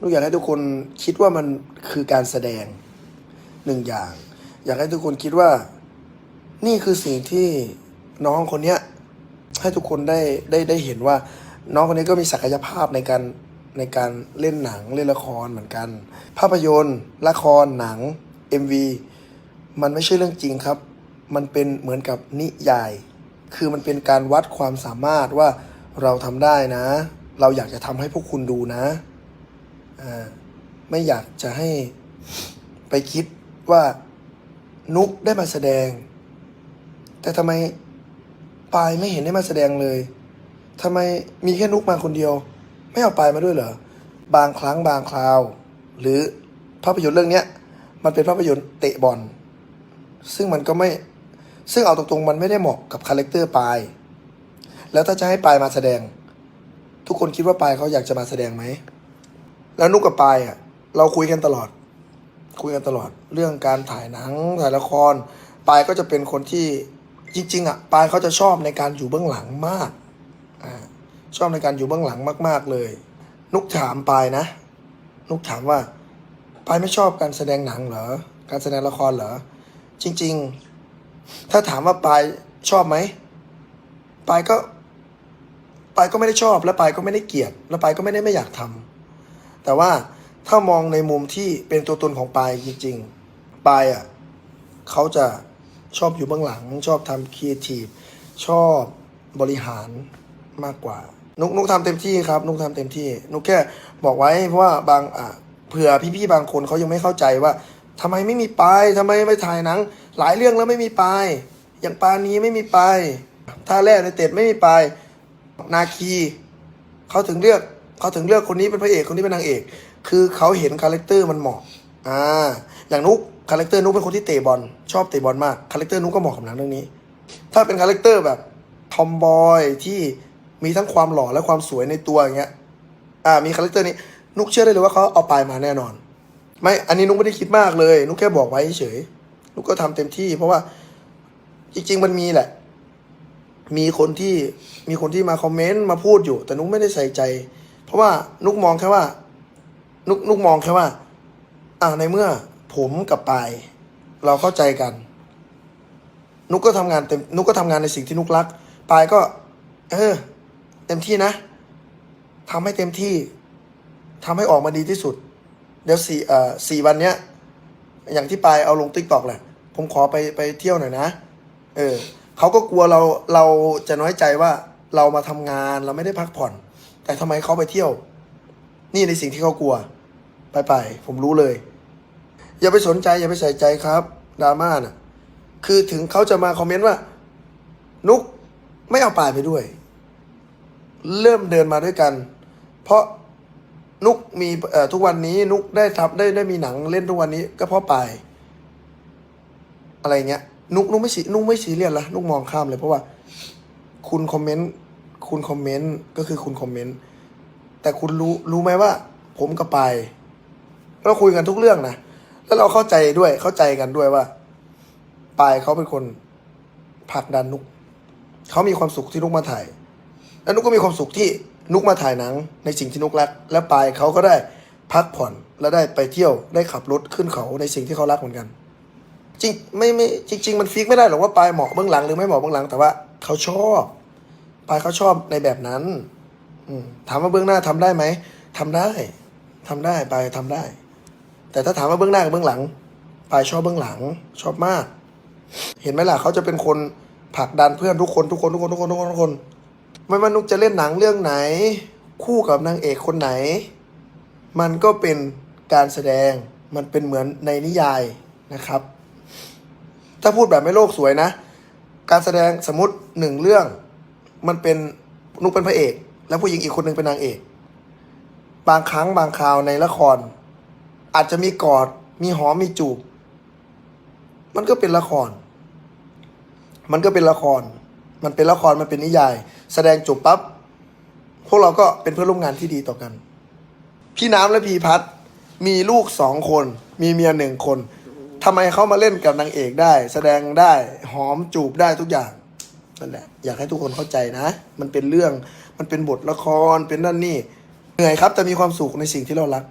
นุกอยากให้ทุกคนคิดว่ามันคือการแสดงหนึ่งอย่าง อยากให้ทุกคนคิดว่า นี่คือสิ่งที่น้องคนเนี้ยให้ทุกคนได้ได้ได้เห็นว่า น้องคนนี้ก็มีศักยภาพในการในการเล่นหนังเล่นละครเหมือนกัน ภาพยนตร์ ละครหนัง MV มันไม่ใช่เรื่องจริงครับ มันเป็นเหมือนกับนิยาย คือมันเป็นการวัดความสามารถว่าเราทำได้นะ เราอยากจะทำให้พวกคุณดูนะ ไม่อยากจะให้ไปคิดว่านุกได้มาแสดง แต่ทำไมปายไม่เห็นได้มาแสดงเลยทำไมมีแค่นุกมาคนเดียว ไม่เอาปายมาด้วยเหรอ บางครั้งบางคราว หรือภาพยนตร์เรื่องนี้มันเป็นภาพยนตร์เตะบอล ซึ่งมันก็ไม่ ซึ่งเอาตรงๆ มันไม่ได้เหมาะกับคาแรคเตอร์ปาย แล้วถ้าจะให้ปายมาแสดง ทุกคนคิดว่าปายเขาอยากจะมาแสดงไหม แล้วนุกกับปายอะ เราคุยกันตลอด คุยกันตลอด เรื่องการถ่ายหนังถ่ายละคร ปายก็จะเป็นคนที่จริงๆอะปายเขาจะชอบในการอยู่เบื้องหลังมากอ่าชอบในการอยู่เบื้องหลังมากๆเลย นุกถามปายนะ นุกถามว่าปายไม่ชอบการแสดงหนังเหรอ การแสดงละครเหรอ จริง ๆ ถ้าถามว่าปายชอบไหมปายก็ปายก็ไม่ได้ชอบ และปายก็ไม่ได้เกลียด และปายก็ไม่ได้ไม่อยากทำ แต่ว่าถ้ามองในมุมที่เป็นตัวตนของปายจริงๆปายอะเขาจะชอบอยู่เบื้องหลัง ชอบทำครีเอทีฟชอบบริหารมากกว่า นุกนุกทำเต็มที่ครับ นุกทำเต็มที่ นุกแค่บอกไว้เพราะว่าบางอะเผื่อพี่ๆบางคนเขายังไม่เข้าใจว่าทำไมไม่มีปายทำไมไม่ถ่ายหนัง หลายเรื่องแล้วไม่มีปายอย่างปานี้ไม่มีปายท่าแรกในเต็ดไม่มีปายนาคีเขาถึงเลือก เขาถึงเลือกคนนี้เป็นพระเอกคนนี้เป็นนางเอก คือเขาเห็นคาแรคเตอร์มันเหมาะอ่าอย่างนุกคาแรคเตอร์นุกเป็นคนที่เตะบอลชอบเตะบอลมากคาแรคเตอร์นุกก็เหมาะกับหนังเรื่องนี้ ถ้าเป็นคาแรคเตอร์แบบทอมบอยที่มีทั้งความหล่อและความสวยในตัวอย่างเงี้ยอ่ามีคาแรคเตอร์นี้นุกเชื่อได้เลยว่าเขาเอาปลายมาแน่นอน ไม่อันนี้นุกไม่ได้คิดมากเลย นุกแค่บอกไว้เฉยนุกก็ทำเต็มที่ เพราะว่าจริง ๆ มันมีแหละ มีคนที่มีคนที่มาคอมเมนต์มาพูดอยู่ แต่นุกไม่ได้ใส่ใจ เพราะว่านุกมองแค่ว่า นุกนุกมองแค่ว่า อ่าในเมื่อผมกับปายเราเข้าใจกัน นุกก็ทำงานเต็มนุกก็ทำงานในสิ่งที่นุกรักปายก็ เออ เต็มที่นะทำให้เต็มที่ทำให้ออกมาดีที่สุด เดี๋ยวสี่เอ่อสี่วันเนี้ย อย่างที่ปายเอาลงติ๊กตอกแหละ ผมขอไปไปเที่ยวหน่อยนะ เออเขาก็กลัวเราเราจะน้อยใจว่าเรามาทำงานเราไม่ได้พักผ่อน แต่ทำไมเขาไปเที่ยว นี่ในสิ่งที่เขากลัว ไปไปผมรู้เลย อย่าไปสนใจอย่าไปใส่ใจครับดราม่าน่ะ คือถึงเขาจะมาคอมเมนต์ว่า นุกไม่เอาปายไปด้วย เริ่มเดินมาด้วยกัน เพราะนุกมีเอ่อทุกวันนี้นุกได้ทับได้ได้มีหนังเล่นทุกวันนี้ ก็เพราะปายอะไรเงี้ย นุกนุกไม่สีนุกไม่ซีเรียสละนุกมองข้ามเลยเพราะว่า คุณคอมเมนต์ คุณคอมเมนต์ก็คือคุณคอมเมนต์แต่คุณรู้รู้ไหมว่า ผมกับปายเราคุยกันทุกเรื่องนะแล้วเราเข้าใจด้วยเข้าใจกันด้วยว่าปายเขาเป็นคนผลักดันนุกเขามีความสุขที่นุกมาถ่าย แล้วนุกก็มีความสุขที่นุกมาถ่ายหนัง ในสิ่งที่นุกรัก และปายเขาก็ได้พักผ่อนและได้ไปเที่ยวได้ขับรถขึ้นเขาในสิ่งที่เขารักเหมือนกัน จริงไม่ไม่จริง ๆ มันฟิกไม่ได้หรอกว่าปายเหมาะเบื้องหลังหรือไม่เหมาะเบื้องหลังแต่ว่าเขาชอบ ปายเขาชอบในแบบนั้น อืถามว่าเบื้องหน้าทำได้ไหมทำได้ทำได้ปายทำได้ แต่ถ้าถามว่าเบื้องหน้ากับเบื้องหลังปายชอบเบื้องหลัง ชอบมาก เห็นไหมล่ะเขาจะเป็นคนผลักดันเพื่อนทุกคนทุกคนทุกคนทุกคนทุกคนทุกคนไม่ว่านุกจะเล่นหนังเรื่องไหน คู่กับนางเอกคนไหน มันก็เป็นการแสดงมันเป็นเหมือนในนิยายนะครับ ถ้าพูดแบบไม่โลกสวยนะ การแสดงสมมติหนึ่งเรื่อง มันเป็นนุกเป็นพระเอก แล้วผู้หญิงอีกคนหนึ่งเป็นนางเอก บางครั้งบางคราวในละคร อาจจะมีกอดมีหอมมีจูบ มันก็เป็นละคร มันก็เป็นละคร มันเป็นละครมันเป็นนิยาย แสดงจบปั๊บพวกเราก็เป็นเพื่อนร่วมงานที่ดีต่อกัน พี่น้ำและพี่พัดมีลูกสองคน มีเมียหนึ่งคนทำไมเขามาเล่นกับนางเอกได้ แสดงได้หอมจูบได้ทุกอย่าง นั่นแหละอยากให้ทุกคนเข้าใจนะ มันเป็นเรื่องมันเป็นบทละครเป็นนั่นนี่เหนื่อยครับแต่มีความสุขในสิ่งที่เรารัก